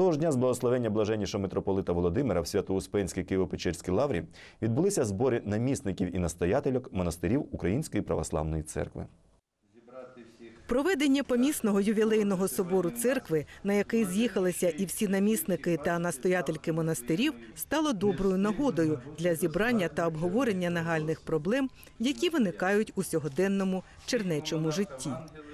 Того ж дня з благословення блаженнішого митрополита Володимира в Свято-Успенській Києво-Печерській лаврі відбулися збори намісників і настоятельок монастирів Української православної церкви. Проведення помісного ювілейного собору церкви, на який з'їхалися і всі намісники та настоятельки монастирів, стало доброю нагодою для зібрання та обговорення нагальних проблем, які виникають у сьогоденному чернечому житті.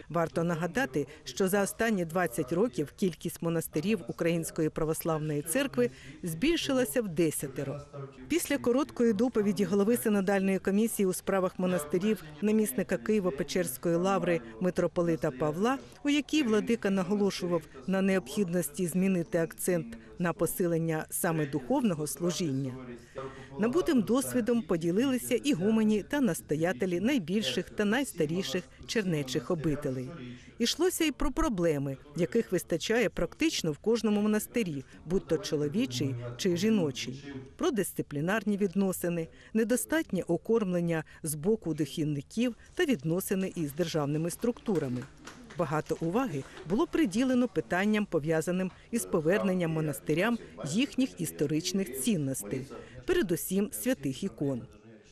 Варто нагадати, що за останні 20 років кількість монастирів Української православної церкви збільшилася в десятеро. Після короткої доповіді голови синодальної комісії у справах монастирів намісника Києво-Печерської лаври митрополита Павла, у якій владика наголошував на необхідності змінити акцент на посилення саме духовного служіння. Набутим досвідом поділилися і гумані та настоятелі найбільших та найстаріших чернечих обителей. Ішлося й про проблеми, яких вистачає практично в кожному монастирі, будь то чоловічий чи жіночий, про дисциплінарні відносини, недостатнє окормлення з боку дохідників та відносини із державними структурами. Багато уваги було приділено питанням, пов'язаним із поверненням монастирям їхніх історичних цінностей, передусім святих ікон.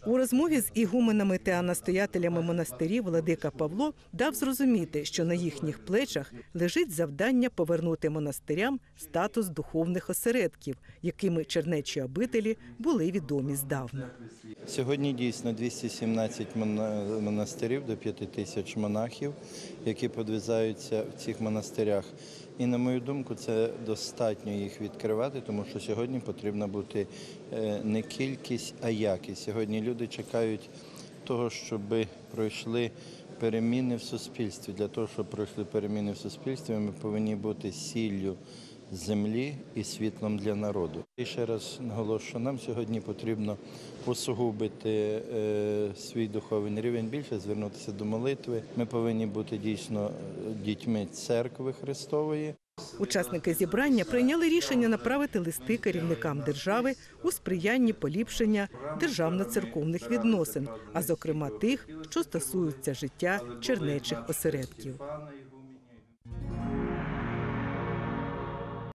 У розмові з ігуменами та настоятелями монастирів владика Павло дав зрозуміти, що на їхніх плечах лежить завдання повернути монастирям статус духовних осередків, якими чернечі обителі були відомі здавна. Сьогодні дійсно 217 мона- монастирів до 5 тисяч монахів, які подвизаються в цих монастирях. І на мою думку, це достатньо їх відкривати, тому що сьогодні потрібна бути е, не кількість, а якість. Сьогодні люди чекають того, щоб пройшли переміни в суспільстві. Для того, щоб пройшли переміни в суспільстві, ми повинні бути сіллю землі і світлом для народу. І ще раз наголошую, нам сьогодні потрібно посугубити е, свій духовний рівень більше, звернутися до молитви. Ми повинні бути дійсно е, дітьми церкви Христової. Учасники зібрання прийняли рішення направити листи керівникам держави у сприянні поліпшення державно-церковних відносин, а зокрема тих, що стосуються життя чернечих осередків.